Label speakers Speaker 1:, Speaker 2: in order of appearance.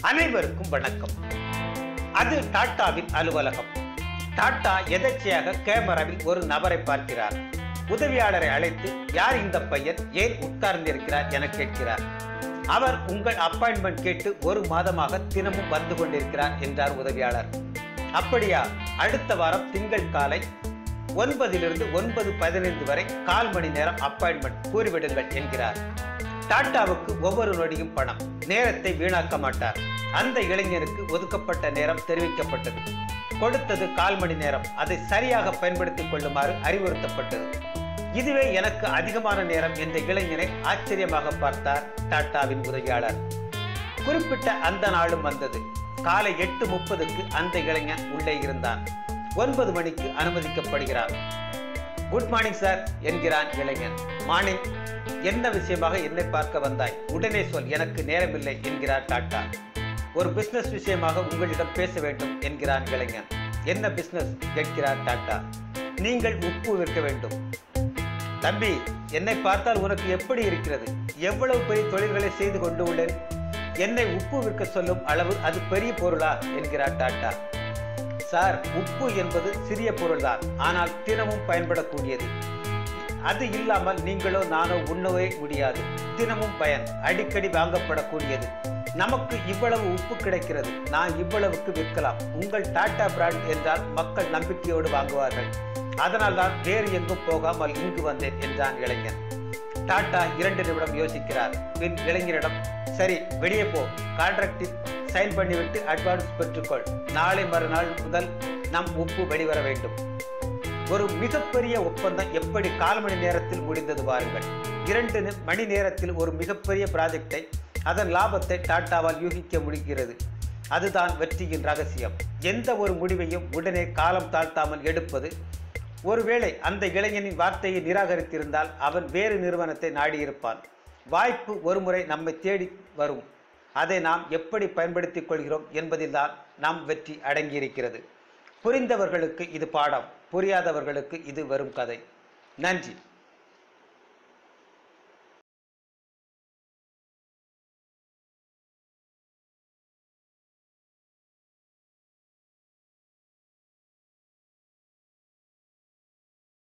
Speaker 1: அனைவருக்கும் வணக்கம். அது டாட்டாவின் அலுவலகம். டாட்டா எதர்ச்சியாக கேமராவில் ஒரு நபரை பார்க்கிறார். உதவியாளரை அழைத்து யார் இந்த பையன்? ஏன் உட்கார்ந்திருக்கிறார்? என கேட்கிறார். அவர் உங்கள் அப்பாயின்மெண்ட் கேட்டு ஒரு மாதமாக தினமும் வந்து கொண்டிருக்கிறார் என்றார் உதவியாளர். அப்படியா? அடுத்த வாரம் திங்கள் காலை ஒன்பதிலிருந்து ஒன்பது பதினைந்து வரை கால் மணி நேரம் அப்பாயின்மெண்ட் கூறிவிடுங்கள் என்கிறார். டாட்டாவுக்கு ஒவ்வொரு நொடியும் பணம். நேரத்தை வீணாக்க மாட்டார். அந்த இளைஞருக்கு ஒதுக்கப்பட்ட நேரம் தெரிவிக்கப்பட்டது. கொடுத்தது கால் மணி நேரம். அதை சரியாக பயன்படுத்திக் கொள்ளுமாறு அறிவுறுத்தப்பட்டது. இதுவே எனக்கு அதிகமான நேரம் என்ற இளைஞனை ஆச்சரியமாக பார்த்தார் டாட்டாவின் உதவியாளர். குறிப்பிட்ட அந்த நாளும் வந்தது. காலை எட்டு முப்பதுக்கு அந்த இளைஞன் உள்ளே இருந்தான். ஒன்பது மணிக்கு அனுமதிக்கப்படுகிறார் குட் மார்னிங் சார் என்கிறான் இளைஞன். மார்னிங் என்ன விஷயமாக என்னை பார்க்க வந்தாய்? உடனே சொல் எனக்கு நேரமில்லை என்கிறார் டாட்டா. ஒரு பிசினஸ் விஷயமாக உங்களிடம் பேச வேண்டும் என்கிறான் இளைஞன். என்ன பிசினஸ் கேட்கிறார் டாட்டா. நீங்கள் உப்பு விற்க வேண்டும். தம்பி என்னை பார்த்தால் உனக்கு எப்படி இருக்கிறது? எவ்வளவு பெரிய தொழில்களை செய்து கொண்டு உள்ளேன்? என்னை உப்பு விற்க சொல்லும் அளவு அது பெரிய பொருளா? என்கிறார் டாட்டா. சார் உப்பு என்பது சிறிய பொருள்தான். ஆனால் தினமும் பயன்படக்கூடியது. அது இல்லாமல் நீங்களோ நானோ உண்ணவே முடியாது. தினமும் பயன் அடிக்கடி வாங்கப்படக்கூடியது. நமக்கு இவ்வளவு உப்பு கிடைக்கிறது. நான் இவ்வளவுக்கு விற்கலாம். உங்கள் டாடா பிராண்ட் என்றால் மக்கள் நம்பிக்கையோடு வாங்குவார்கள். அதனால் தான் வேறு எங்கும் போகாமல் இங்கு வந்தேன் என்றான் இளைஞன். டாடா இரண்டு நிமிடம் யோசிக்கிறார். பின் இளைஞரிடம் சரி வெளியே போ. கான்ட்ராக்டில் சைன் பண்ணிவிட்டு அட்வான்ஸ் பெற்றுக்கொள். நாளை மறுநாள் முதல் நம் உப்பு வெளிவர வேண்டும். ஒரு மிகப்பெரிய ஒப்பந்தம் எப்படி கால் மணி நேரத்தில் முடிந்தது பாருங்கள். இரண்டு மணி நேரத்தில் ஒரு மிகப்பெரிய ப்ராஜெக்டை அதன் லாபத்தை டாட்டாவால் யூகிக்க முடிகிறது. அதுதான் வெற்றியின் ரகசியம். எந்த ஒரு முடிவையும் உடனே காலம் தாழ்த்தாமல் எடுப்பது. ஒருவேளை அந்த இளைஞனின் வார்த்தையை நிராகரித்திருந்தால் அவன் வேறு நிறுவனத்தை நாடியிருப்பான். வாய்ப்பு ஒருமுறை நம்மை தேடி வரும். அதை நாம் எப்படி பயன்படுத்திக் கொள்கிறோம் என்பதில்தான் நம் வெற்றி அடங்கியிருக்கிறது. புரிந்தவர்களுக்கு இது பாடம். புரியாதவர்களுக்கு இது வெறும் கதை. நன்றி.